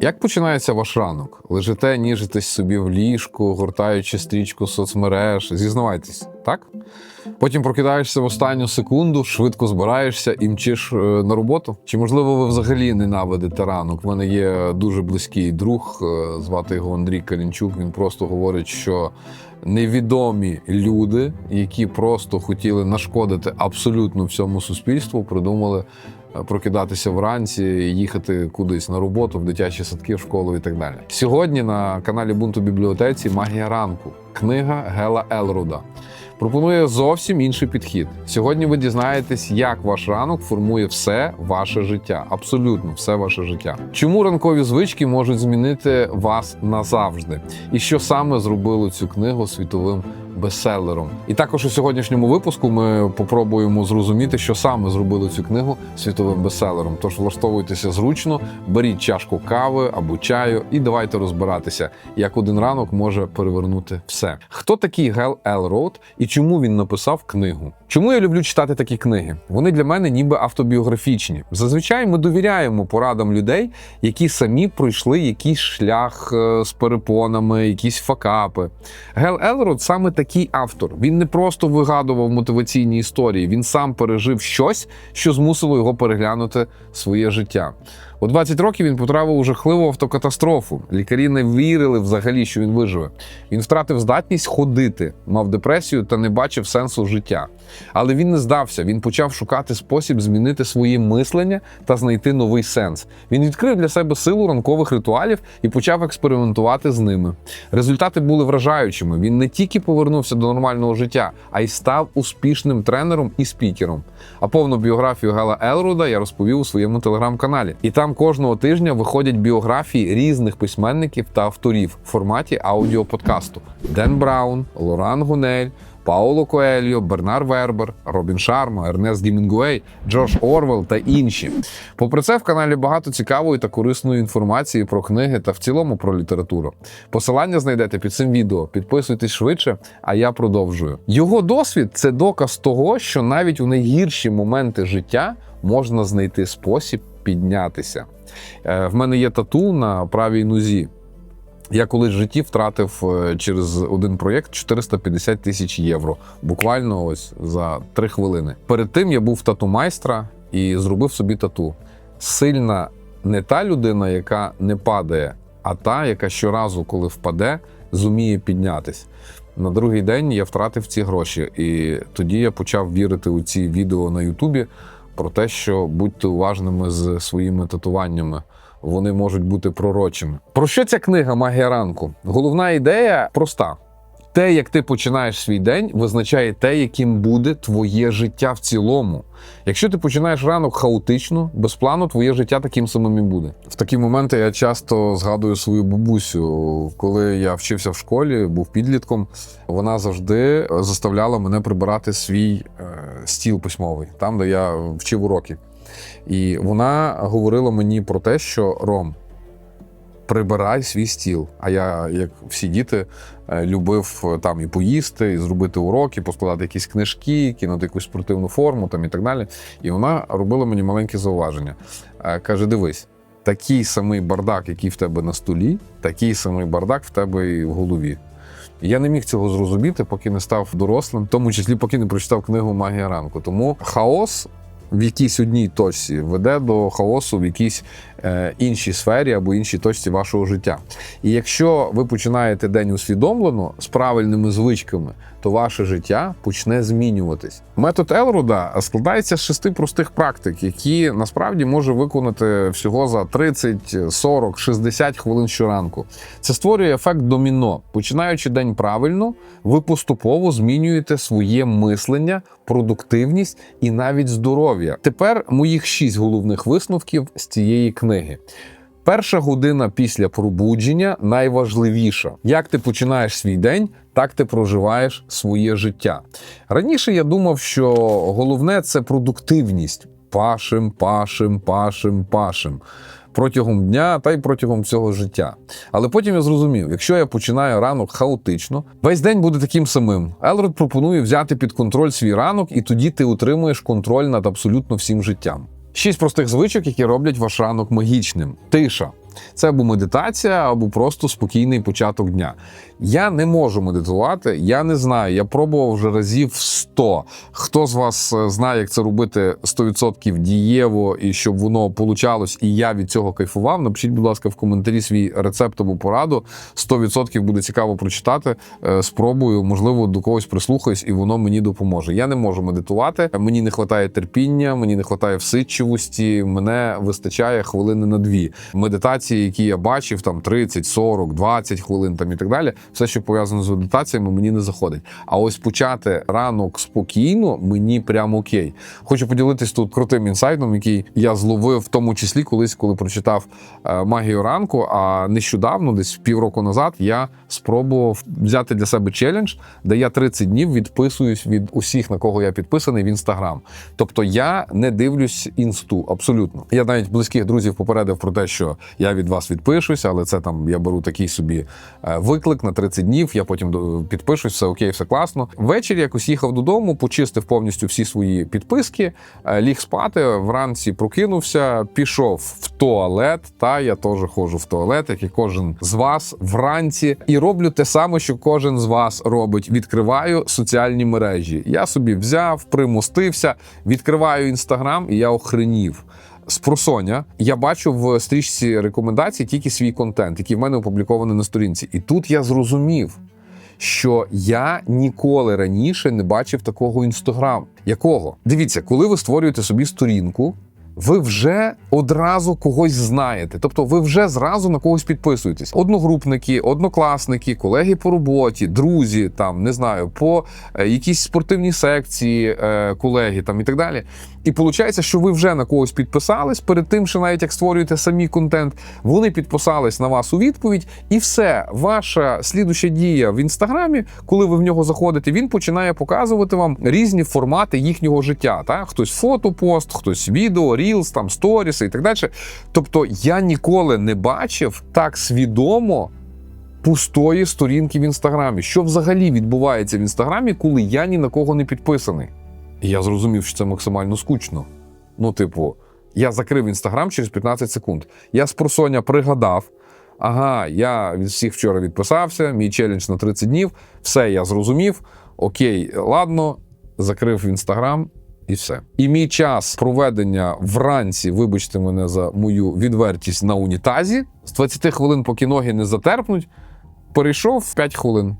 Як починається ваш ранок? Лежите, ніжитесь собі в ліжку, гортаючи стрічку соцмереж, зізнавайтесь, так? Потім прокидаєшся в останню секунду, швидко збираєшся і мчиш е, на роботу. Чи можливо ви взагалі ненавидите ранок? В мене є дуже близький друг, е, звати його Андрій Калінчук. Він просто говорить, що невідомі люди, які просто хотіли нашкодити абсолютно всьому суспільству, придумали прокидатися вранці, їхати кудись на роботу, в дитячі садки, в школу і так далі. Сьогодні на каналі Бунту бібліотеці Магія ранку. Книга Гела Елруда. Пропонує зовсім інший підхід. Сьогодні ви дізнаєтесь, як ваш ранок формує все ваше життя, абсолютно все ваше життя. Чому ранкові звички можуть змінити вас назавжди? І що саме зробило цю книгу світовим бестселером? І також у сьогоднішньому випуску ми попробуємо зрозуміти, що саме зробило цю книгу світовим бестселером. Тож влаштовуйтеся зручно, беріть чашку кави або чаю, і давайте розбиратися, як один ранок може перевернути все. Хто такий Гел Елроуд і чому він написав книгу? Чому я люблю читати такі книги? Вони для мене ніби автобіографічні. Зазвичай ми довіряємо порадам людей, які самі пройшли якийсь шлях е, з перепонами, якісь факапи. Гел Елрод саме такий автор. Він не просто вигадував мотиваційні історії, він сам пережив щось, що змусило його переглянути своє життя. У 20 років він потрапив у жахливу автокатастрофу. Лікарі не вірили взагалі, що він виживе. Він втратив здатність ходити, мав депресію та не бачив сенсу життя. Але він не здався. Він почав шукати спосіб змінити своє мислення та знайти новий сенс. Він відкрив для себе силу ранкових ритуалів і почав експериментувати з ними. Результати були вражаючими. Він не тільки повернувся до нормального життя, а й став успішним тренером і спікером. А повну біографію Гела Елруда я розповів у своєму телеграм-каналі. І там кожного тижня виходять біографії різних письменників та авторів в форматі аудіоподкасту: Ден Браун, Лоран Гунель. Пауло Коельо, Бернар Вербер, Робін Шарма, Ернест Гімінгуей, Джордж Орвел та інші. Попри це, в каналі багато цікавої та корисної інформації про книги та в цілому про літературу. Посилання знайдете під цим відео. Підписуйтесь швидше, а я продовжую. Його досвід це доказ того, що навіть у найгірші моменти життя можна знайти спосіб піднятися. Е, В мене є тату на правій нозі. Я колись в житті втратив е, через один проєкт 450 тисяч євро. Буквально ось за три хвилини. Перед тим я був тату майстра і зробив собі тату. Сильна не та людина, яка не падає, а та, яка щоразу, коли впаде, зуміє піднятись. На другий день я втратив ці гроші, і тоді я почав вірити у ці відео на Ютубі про те, що будьте уважними з своїми татуваннями. Вони можуть бути пророчими. Про що ця книга Магія ранку? Головна ідея проста: те, як ти починаєш свій день, визначає те, яким буде твоє життя в цілому. Якщо ти починаєш ранок хаотично, без плану, твоє життя таким самим і буде. В такі моменти я часто згадую свою бабусю. Коли я вчився в школі, був підлітком, вона завжди заставляла мене прибирати свій е, стіл письмовий, там, де я вчив уроки. І вона говорила мені про те, що Ром, прибирай свій стіл. А я, як всі діти, е, любив е, там і поїсти, і зробити уроки, поскладати якісь книжки, кинути якусь спортивну форму там і так далі. І вона робила мені маленьке зауваження. Е, Каже: дивись, такий самий бардак, який в тебе на столі, такий самий бардак в тебе і в голові. Я не міг цього зрозуміти, поки не став дорослим, в тому числі поки не прочитав книгу Магія ранку. Тому хаос в якійсь одній точці веде до хаосу в якійсь е, іншій сфері або іншій точці вашого життя. І якщо ви починаєте день усвідомлено з правильними звичками, то ваше життя почне змінюватись. Метод Елруда складається з шести простих практик, які насправді може виконати всього за 30, 40, 60 хвилин щоранку. Це створює ефект доміно. Починаючи день правильно, ви поступово змінюєте своє мислення, продуктивність і навіть здоров'я. Тепер моїх шість головних висновків з цієї книги. Перша година після пробудження найважливіша. Як ти починаєш свій день, так ти проживаєш своє життя. Раніше я думав, що головне це продуктивність. Пашим, пашим, пашим, пашем. Протягом дня та й протягом цього життя. Але потім я зрозумів, якщо я починаю ранок хаотично, весь день буде таким самим. Елрод пропонує взяти під контроль свій ранок, і тоді ти утримуєш контроль над абсолютно всім життям. Шість простих звичок, які роблять ваш ранок магічним. Тиша. Це або медитація, або просто спокійний початок дня. Я не можу медитувати, я не знаю. Я пробував вже разів 100. Хто з вас е, знає, як це робити 100% дієво і щоб воно получалось, і я від цього кайфував? Напишіть, будь ласка, в коментарі свій рецепт або пораду. 100% буде цікаво прочитати. Е, Спробую, можливо, до когось прислухаюсь, і воно мені допоможе. Я не можу медитувати. Мені не вистачає терпіння, мені не вистачає всидчивості. Мене вистачає хвилини на дві. Медитації, які я бачив, там 30, 40, 20 хвилин там і так далі. Все, що пов'язано з медитаціями, мені не заходить. А ось почати ранок спокійно, мені прямо окей. Хочу поділитись тут крутим інсайтом, який я зловив, в тому числі колись, коли прочитав е, магію ранку. А нещодавно, десь півроку назад, я спробував взяти для себе челендж, де я 30 днів відписуюсь від усіх, на кого я підписаний в інстаграм. Тобто я не дивлюсь інсту абсолютно. Я навіть близьких друзів попередив про те, що я від вас відпишуся, але це там я беру такий собі е, виклик на 30 днів. Я потім підпишусь, все окей, все класно. Ввечері якось їхав додому, почистив повністю всі свої підписки, е, ліг спати. Вранці прокинувся, пішов в туалет. Та я теж ходжу в туалет, як і кожен з вас вранці, і роблю те саме, що кожен з вас робить. Відкриваю соціальні мережі. Я собі взяв, примостився, відкриваю інстаграм, і я охренів. З просоня я бачу в стрічці рекомендацій тільки свій контент, який в мене опублікований на сторінці. І тут я зрозумів, що я ніколи раніше не бачив такого інстаграм. Якого? Дивіться, коли ви створюєте собі сторінку. Ви вже одразу когось знаєте, тобто ви вже зразу на когось підписуєтесь. Одногрупники, однокласники, колеги по роботі, друзі, там не знаю, по е, якійсь спортивній секції, е, колеги там і так далі. І виходить, що ви вже на когось підписались перед тим, що навіть як створюєте самі контент, вони підписались на вас у відповідь, і все, ваша слідуща дія в інстаграмі, коли ви в нього заходите, він починає показувати вам різні формати їхнього життя. Та? Хтось фотопост, хтось відео, рілс, там сторіси і так далі. Тобто я ніколи не бачив так свідомо. Пустої сторінки в інстаграмі. Що взагалі відбувається в інстаграмі, коли я ні на кого не підписаний? Я зрозумів, що це максимально скучно. Ну, типу, я закрив інстаграм через 15 секунд. Я з просоня пригадав. Ага, я від всіх вчора відписався, мій челендж на 30 днів. Все, я зрозумів. Окей, ладно, закрив інстаграм і все. І мій час проведення вранці, вибачте мене за мою відвертість на унітазі, з 20 хвилин, поки ноги не затерпнуть, перейшов в 5 хвилин.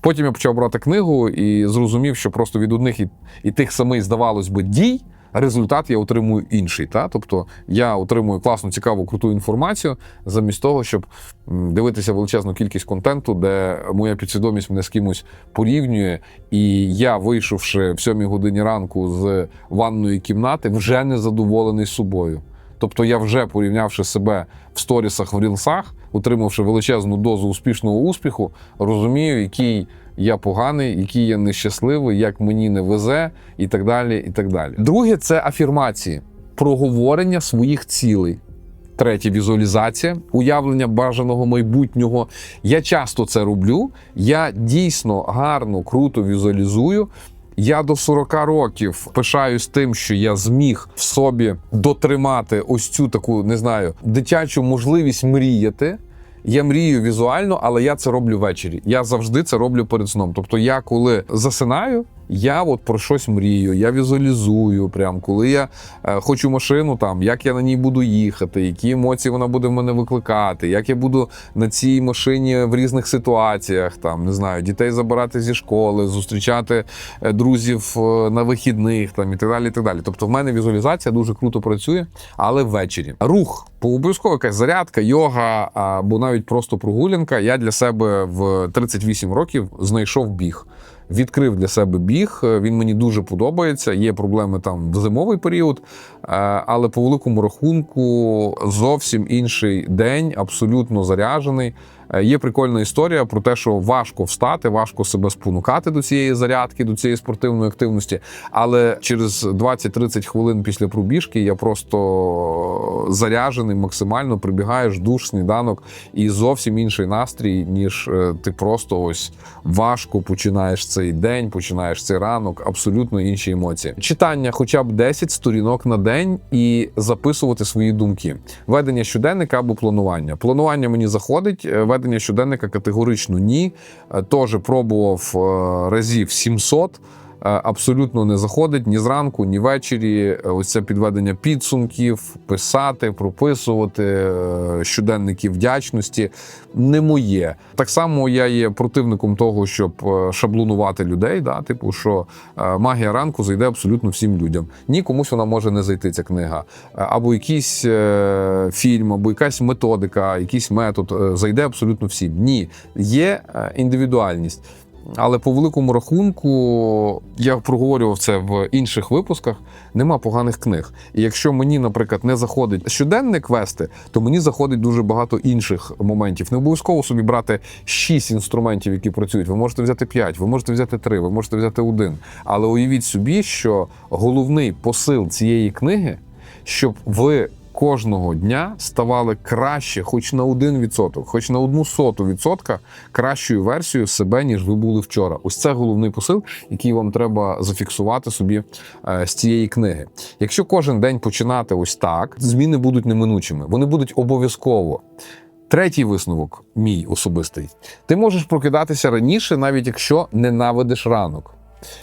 Потім я почав брати книгу і зрозумів, що просто від одних і, і тих самих, здавалось би, дій. Результат я отримую інший. Та? Тобто я отримую класну, цікаву, круту інформацію, замість того, щоб дивитися величезну кількість контенту, де моя підсвідомість мене з кимось порівнює, і я, вийшовши в сьомій годині ранку з ванної кімнати, вже не задоволений собою. Тобто я вже порівнявши себе в сторісах, в рілсах, отримавши величезну дозу успішного успіху, розумію, який я поганий, який я нещасливий, як мені не везе, і так далі. і так далі. Друге це афірмації, проговорення своїх цілей. Третє візуалізація, уявлення бажаного майбутнього. Я часто це роблю. Я дійсно гарно, круто візуалізую. Я до 40 років пишаюсь тим, що я зміг в собі дотримати ось цю таку, не знаю, дитячу можливість мріяти. Я мрію візуально, але я це роблю ввечері. Я завжди це роблю перед сном. Тобто, я коли засинаю, я от про щось мрію, я візуалізую. Прям коли я е, хочу машину, там як я на ній буду їхати, які емоції вона буде в мене викликати, як я буду на цій машині в різних ситуаціях, там не знаю, дітей забирати зі школи, зустрічати е, друзів е, на вихідних, там і так далі. І так далі. Тобто, в мене візуалізація дуже круто працює, але ввечері. Рух по обов'язково якась зарядка, йога або навіть просто прогулянка. Я для себе в 38 років знайшов біг. Відкрив для себе біг, він мені дуже подобається. Є проблеми там в зимовий період, е, але по великому рахунку зовсім інший день, абсолютно заряджений. Е, Є прикольна історія про те, що важко встати, важко себе спонукати до цієї зарядки, до цієї спортивної активності. Але через 20-30 хвилин після пробіжки я просто заряджений максимально, прибігаєш душ, сніданок і зовсім інший настрій, ніж е, ти просто ось важко починаєш цей день, починаєш цей ранок, абсолютно інші емоції. Читання, хоча б 10 сторінок на день, і записувати свої думки. Ведення щоденника або планування. Планування мені заходить, е, ведення щоденника категорично ні. Е, Теж пробував е, разів 700. Е, Абсолютно не заходить ні зранку, ні ввечері. Е, Ось це підведення підсумків, писати, прописувати е, щоденники вдячності не моє. Так само я є противником того, щоб шаблонувати людей. Да? Типу, що магія ранку зайде абсолютно всім людям. Ні, комусь вона може не зайти, ця книга. Або якийсь фільм, або якась методика, якийсь метод зайде абсолютно всім. Ні, є індивідуальність. Але по великому рахунку, я проговорював це в інших випусках, нема поганих книг. І якщо мені, наприклад, не заходить щоденник вести, то мені заходить дуже багато інших моментів. Не обов'язково собі брати шість інструментів, які працюють. Ви можете взяти п'ять, ви можете взяти три, ви можете взяти один. Але уявіть собі, що головний посил цієї книги, щоб ви кожного дня ставали краще, хоч на один відсоток, хоч на одну соту відсотка кращою версією себе, ніж ви були вчора. Ось це головний посил, який вам треба зафіксувати собі е, з цієї книги. Якщо кожен день починати ось так, зміни будуть неминучими, вони будуть обов'язково. Третій висновок, мій особистий. Ти можеш прокидатися раніше, навіть якщо ненавидиш ранок.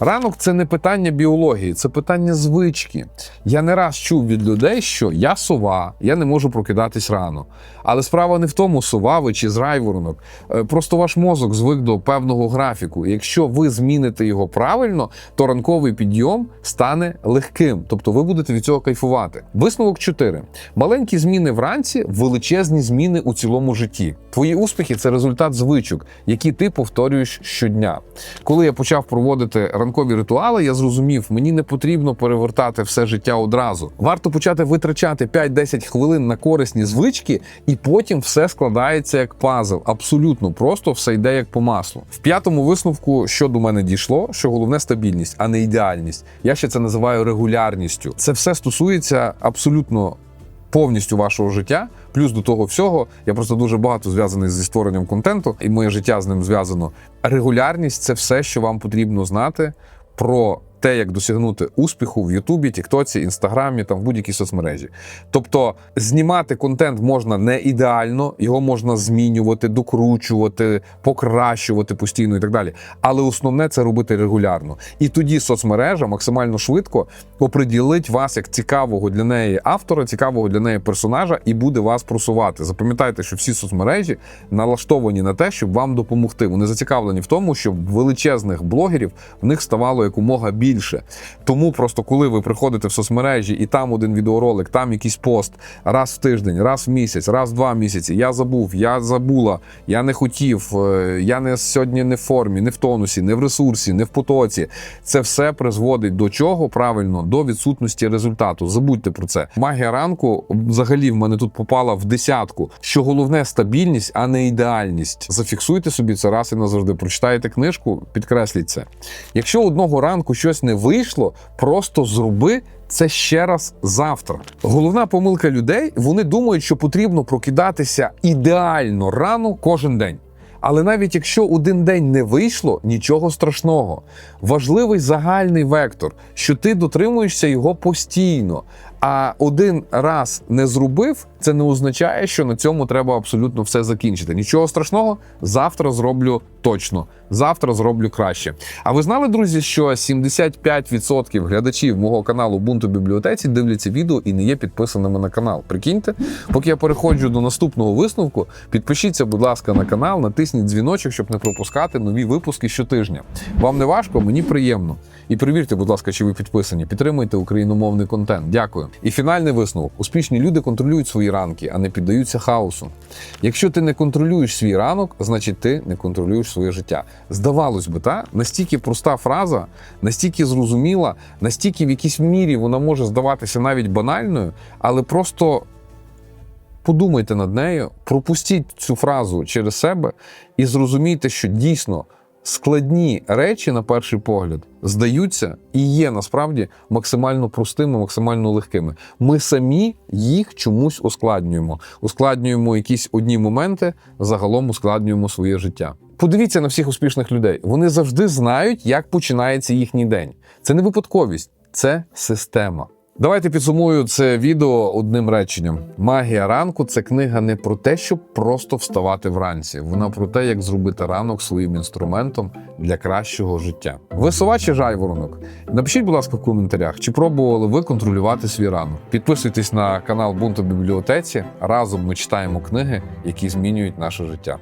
Ранок це не питання біології, це питання звички. Я не раз чув від людей, що я сова, я не можу прокидатись рано. Але справа не в тому, сова ви чи зрайворонок. Е, Просто ваш мозок звик до певного графіку. Якщо ви зміните його правильно, то ранковий підйом стане легким, тобто ви будете від цього кайфувати. Висновок 4. Маленькі зміни вранці, величезні зміни у цілому житті. Твої успіхи це результат звичок, які ти повторюєш щодня. Коли я почав проводити ранкові ритуали, я зрозумів, мені не потрібно перевертати все життя одразу. Варто почати витрачати 5-10 хвилин на корисні звички, і потім все складається як пазл. Абсолютно просто все йде як по маслу. В п'ятому висновку, що до мене дійшло, що головне стабільність, а не ідеальність. Я ще це називаю регулярністю. Це все стосується абсолютно повністю вашого життя. Плюс до того всього, я просто дуже багато зв'язаний зі створенням контенту, і моє життя з ним зв'язано. Регулярність це все, що вам потрібно знати про те, як досягнути успіху в Ютубі, Тіктоці, Інстаграмі, там в будь-якій соцмережі. Тобто знімати контент можна не ідеально, його можна змінювати, докручувати, покращувати постійно і так далі. Але основне це робити регулярно. І тоді соцмережа максимально швидко оприділить вас як цікавого для неї автора, цікавого для неї персонажа, і буде вас просувати. Запам'ятайте, що всі соцмережі налаштовані на те, щоб вам допомогти. Вони зацікавлені в тому, щоб величезних блогерів в них ставало якомога більше. Тому просто коли ви приходите в соцмережі і там один відеоролик, там якийсь пост раз в тиждень, раз в місяць, раз в два місяці. Я забув, я забула, я не хотів, е, я не сьогодні не в формі, не в тонусі, не в ресурсі, не в потоці. Це все призводить до чого правильно? До відсутності результату. Забудьте про це. Магія ранку взагалі в мене тут попала в десятку. Що головне стабільність, а не ідеальність. Зафіксуйте собі це раз і назавжди. Прочитаєте книжку, підкресліть це. Якщо одного ранку щось не вийшло, просто зроби. Це ще раз завтра. Головна помилка людей вони думають, що потрібно прокидатися ідеально рано кожен день. Але навіть якщо один день не вийшло, нічого страшного. Важливий загальний вектор, що ти дотримуєшся його постійно. А один раз не зробив, це не означає, що на цьому треба абсолютно все закінчити. Нічого страшного, завтра зроблю точно. Завтра зроблю краще. А ви знали, друзі, що 75% глядачів мого каналу Бунту бібліотеці дивляться відео і не є підписаними на канал. Прикиньте, поки я переходжу до наступного висновку, підпишіться, будь ласка, на канал, натисніть дзвіночок, щоб не пропускати нові випуски щотижня. Вам не важко, мені приємно. І перевірте, будь ласка, чи ви підписані. Підтримуйте україномовний контент. Дякую. І фінальний висновок: успішні люди контролюють свої ранки, а не піддаються хаосу. Якщо ти не контролюєш свій ранок, значить ти не контролюєш своє життя. Здавалось би, та настільки проста фраза, настільки зрозуміла, настільки в якійсь мірі вона може здаватися навіть банальною, але просто подумайте над нею, пропустіть цю фразу через себе і зрозумійте, що дійсно складні речі, на перший погляд, здаються і є насправді максимально простими, максимально легкими. Ми самі їх чомусь ускладнюємо. Ускладнюємо якісь одні моменти, загалом ускладнюємо своє життя. Подивіться на всіх успішних людей. Вони завжди знають, як починається їхній день. Це не випадковість, це система. Давайте підсумую це відео одним реченням. Магія ранку це книга не про те, щоб просто вставати вранці. Вона про те, як зробити ранок своїм інструментом для кращого життя. Ви сова жайворонок? Напишіть, будь ласка, в коментарях, чи пробували ви контролювати свій ранок. Підписуйтесь на канал Бунту бібліотеці. Разом ми читаємо книги, які змінюють наше життя.